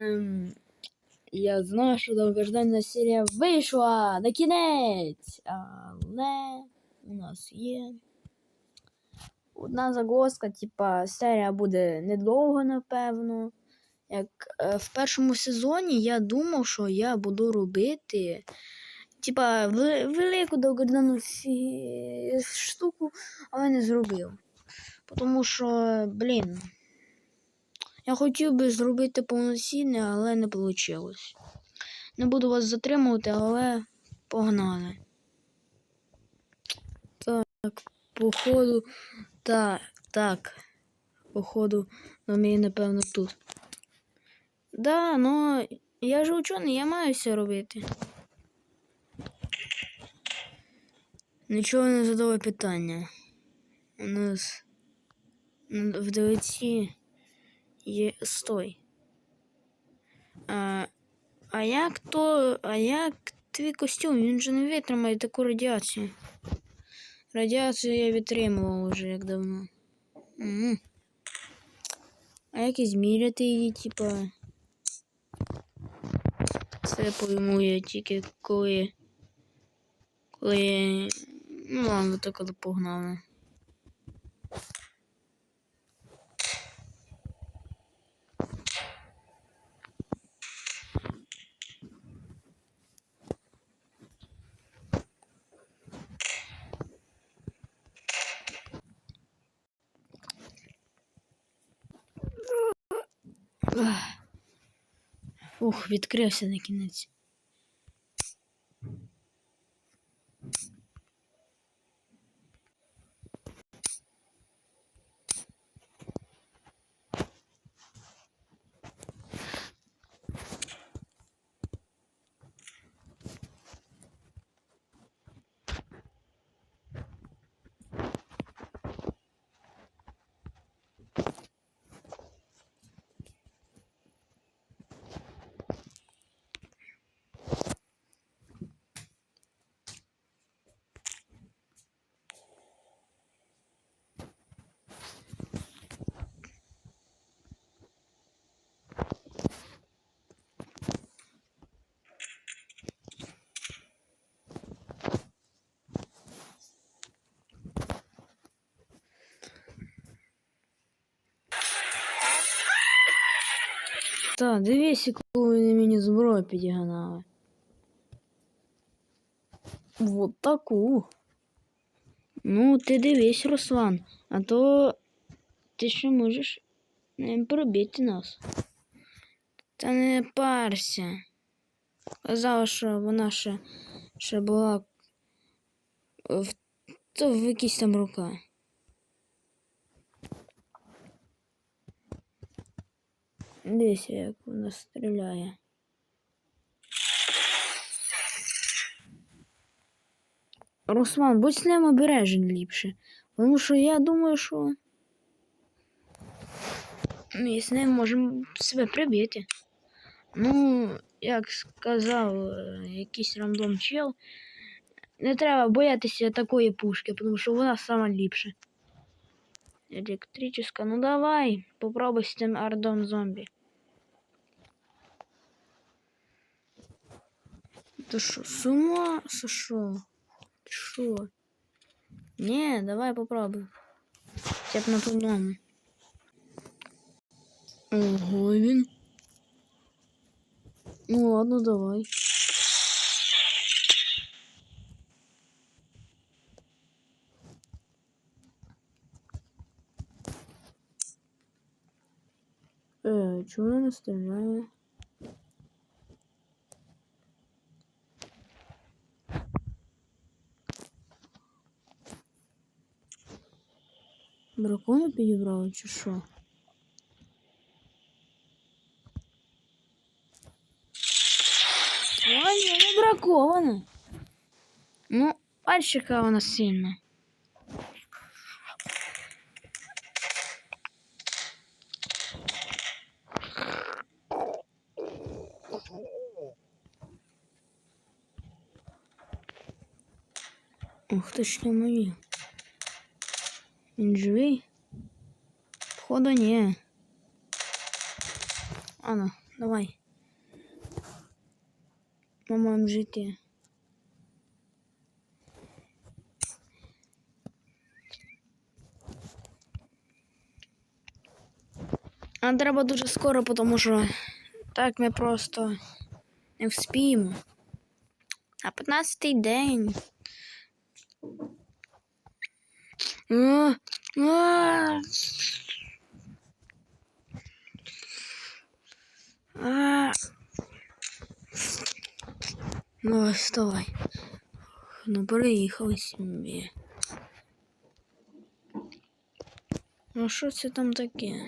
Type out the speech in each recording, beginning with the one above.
Ем, я знаю, що довгождана серія вийшла на кінець, але у нас є одна загвоздка, типа серія буде недовго, напевно. Як е, в першому сезоні я думав, що я буду робити типа велику довгождану штуку, але не зробив. Тому що, блін, я хотів би зробити повноцінне, але не вийшло. Не буду вас затримувати, але погнали. Так, походу, так, так. Походу, на мені, напевно, тут. Да, ну я ж учений, я маю все робити. Нічого не задавай питання. У нас в дивиці є стой. А, а як то. А як твій костюм? Він же не витримає таку радіацію. Радіацію я відтримував уже як давно. Угу. А як і зміряти її, типа. Це пойму я тільки коли. Коли. Ну ладно, то коли погнали. Ух, відкрився на кінець. Так, дивись, яку вони мені зброю підігнали. Вот таку. Ну, ти дивись, Руслан, а то ти ще можеш пробити нас. Та не парся. Казала, що вона ще, ще була в, в якійсь там руках. Дивися, як вона стріляє. Руслан, будь з ним обережен ліпше. Тому що я думаю, що ми з ним можемо себе прибити. Ну, як сказав е, якийсь рандом чел, не треба боятися такої пушки, тому що вона сама ліпша. Электрическая. Ну давай, попробуй с тем ардом зомби. Ты что, с ума сошел? Что? Не, давай попробуй. Хотя б на по-новому. Ого, він. Ну ладно, давай. Е, чому вона не стріляє? Дракона підібрали чи що? А, ні, не бракована. Ну, бачиш, яка вона сильна. Ух ти ж не мої. Він живий? Походу ні. А ну, Давай. Ми маємо жити. А треба дуже скоро, тому що так ми просто не вспіємо. А 15-й день. А, а. А. Ну, вставай. Ну, приїхали собі. Ну, що це там таке?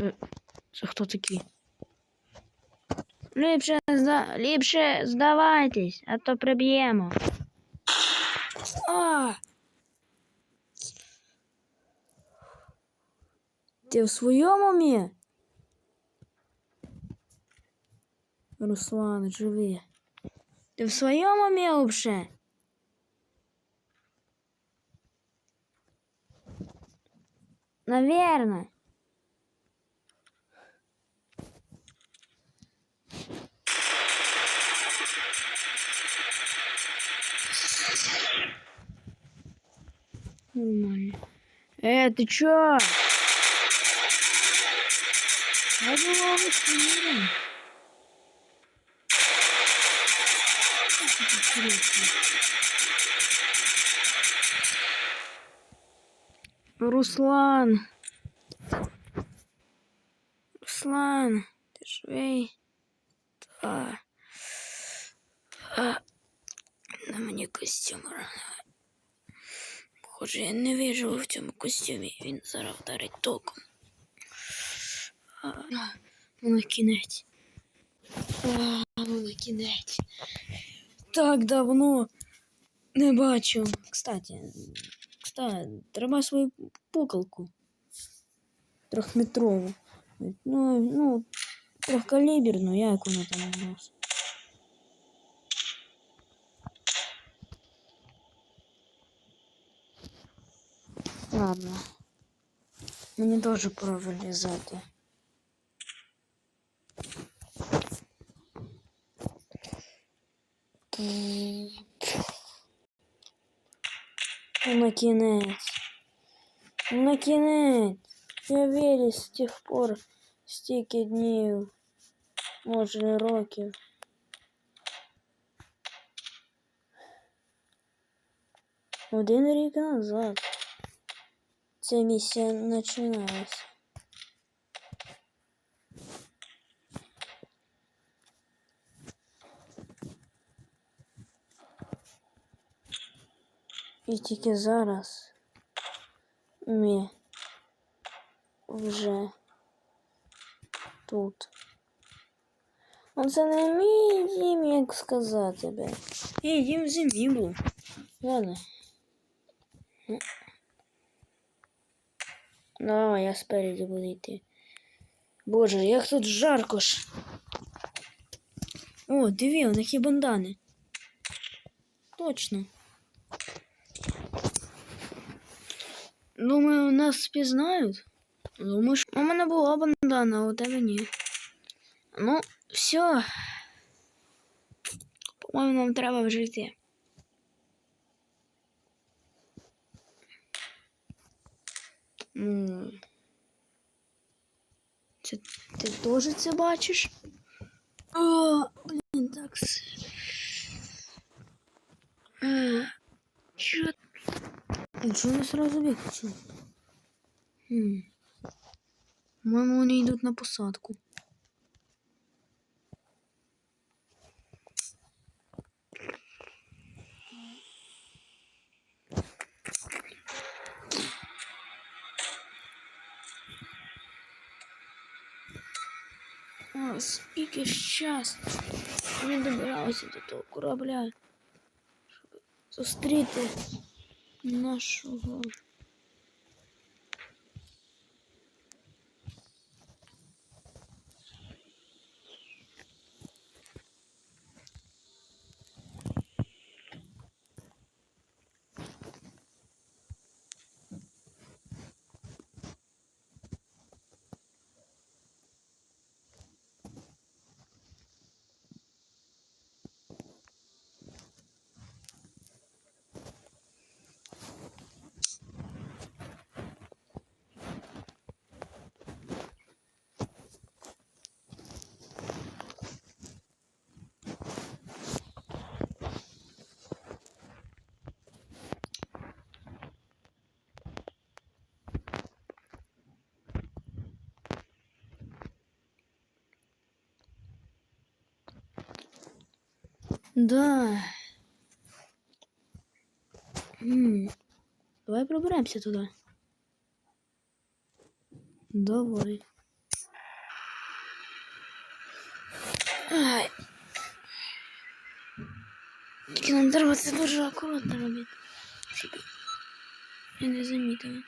Е, Це хто такі? Ліпше, зда... Ліпше здавайтесь, а то приб'ємо. А! Ти в своєму умі? Руслан, живи. Ти в своєму умі вообще? Наверное. Нормально. Э, ты чё? Я была в мире. Руслан. Руслан, ты живий? Да. А, на мені костюм рано. Похоже, я не виживу в цьому костюмі. Він зараз вдарить током. А, ну на кінець. А, ну на кінець. Так давно не бачив. Кстати, кстати, треба свою пукалку. Трьохметрову. Ну, ну, трьохкаліберну, як вона там у нас. Ладно. Мені теж пора вилізати. на кінець. Ну, на кінець. Я вірю з тих пор стільки днів, може років. Один рік назад. Ця місія починалася. І тільки зараз ми вже тут. Ну, це не мій дім, як сказати би. Мій дім в зимі був. Ладно. Ну, я спереді буду йти. Боже, як тут жарко ж. О, диві, у них є бандани. Точно. Думаю, нас впізнають. Думаю, що у мене була бандана, а у тебе ні. Ну, все. По-моєму, нам треба вже йти. Ну. Це ти теж це бачиш? О, блін, так. Чо? А чого не сразу виключили? Хм. По-моему, они идут на посадку. А, скільки ж час ми добиралися до того корабля, зустріти нашого. Да. Давай проберемося туди. Давай. Ай. Тільки нам треба це дуже акуратно робити. Я не замітила.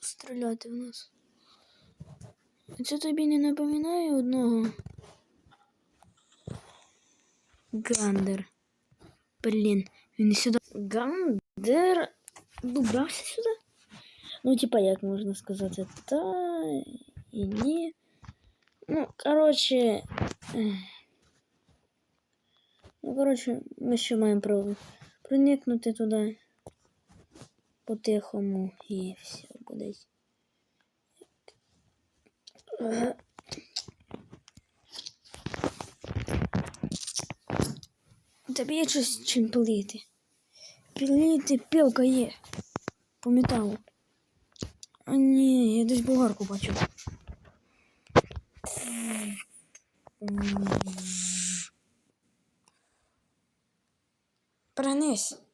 стріляти в нас. Це тобі не напоминає одного? Гандер. Блін, він сюди. Гандер добрався сюди? Ну, типа, як можна сказати, та і ні. Ну, коротше. ех. Ну, коротше, ми ще маємо право проникнути туди по-тихому і все Буде. Ага. Тобі є щось чим пилити. Пилити пилка є. По металу. А ні, я десь болгарку бачу. Пронись.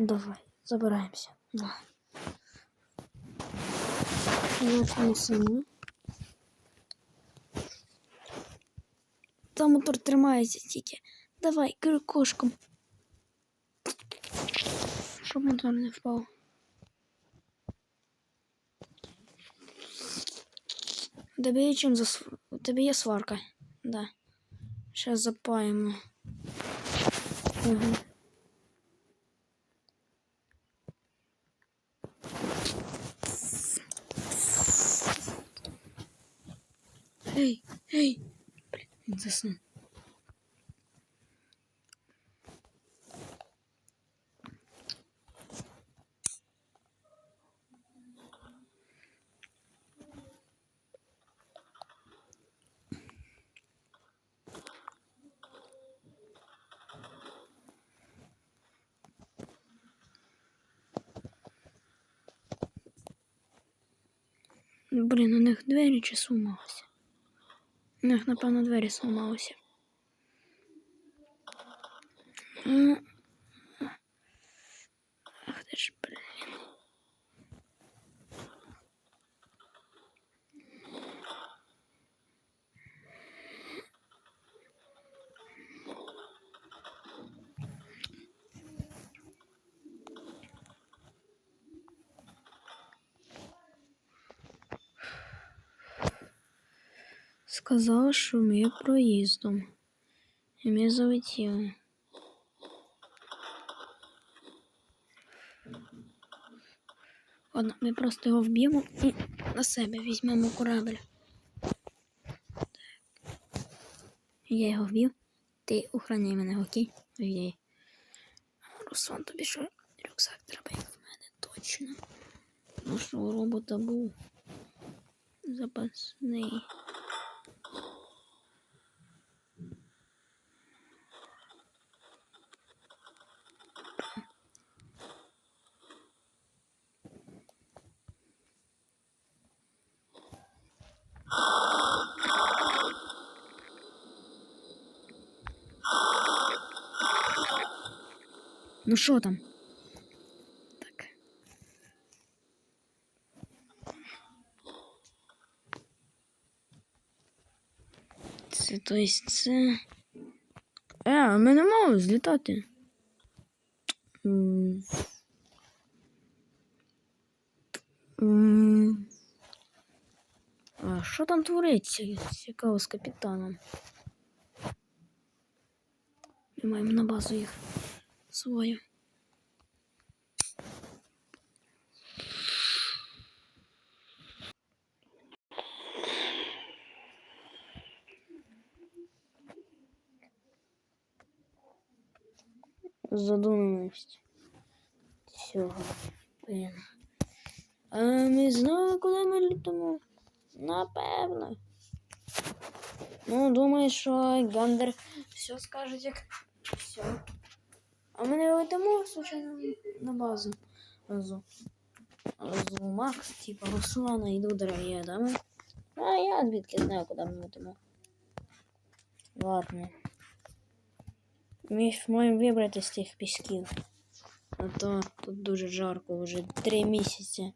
Давай, забираємося. Да. Як не сильно. Там мотор тримається тільки. Давай, кошком. Щоб мотор не впав. У тебе є чим засв... У тебе є сварка. Да. Зараз запаємо. Угу. Ей, ей! Блін, він заснув. Блін, у них двері чи сломалися? Них, напевно, двері сломалися. Сказав, що ми проїздом. І ми залетіли. Ладно, ми просто його вб'ємо і на себе візьмемо корабль. Так. Я його вб'ю. Ти охраняй мене, окей? Ой. Руслан, тобі що рюкзак треба, як в мене точно. У робота був запасний. Ну що там? Так. Це, то есть це. Е, а ми не мали злітати. М. М. А що там твориться? Цікаво з капітаном. Ми маємо на базу їх свою. Задуманість всього. Блін. А ми знали, куда мы літимо? Напевно. Ну, думаю, что Гандер все скаже, як все. А ми не летимо, случайно, на базу. Базу. Базу Макс, типа Руслана йду дорогі дами. А я звідки знаю, куди ми летимо. Ладно. Ми ж маємо вибрати з тих пісків. А то тут дуже жарко вже три місяці.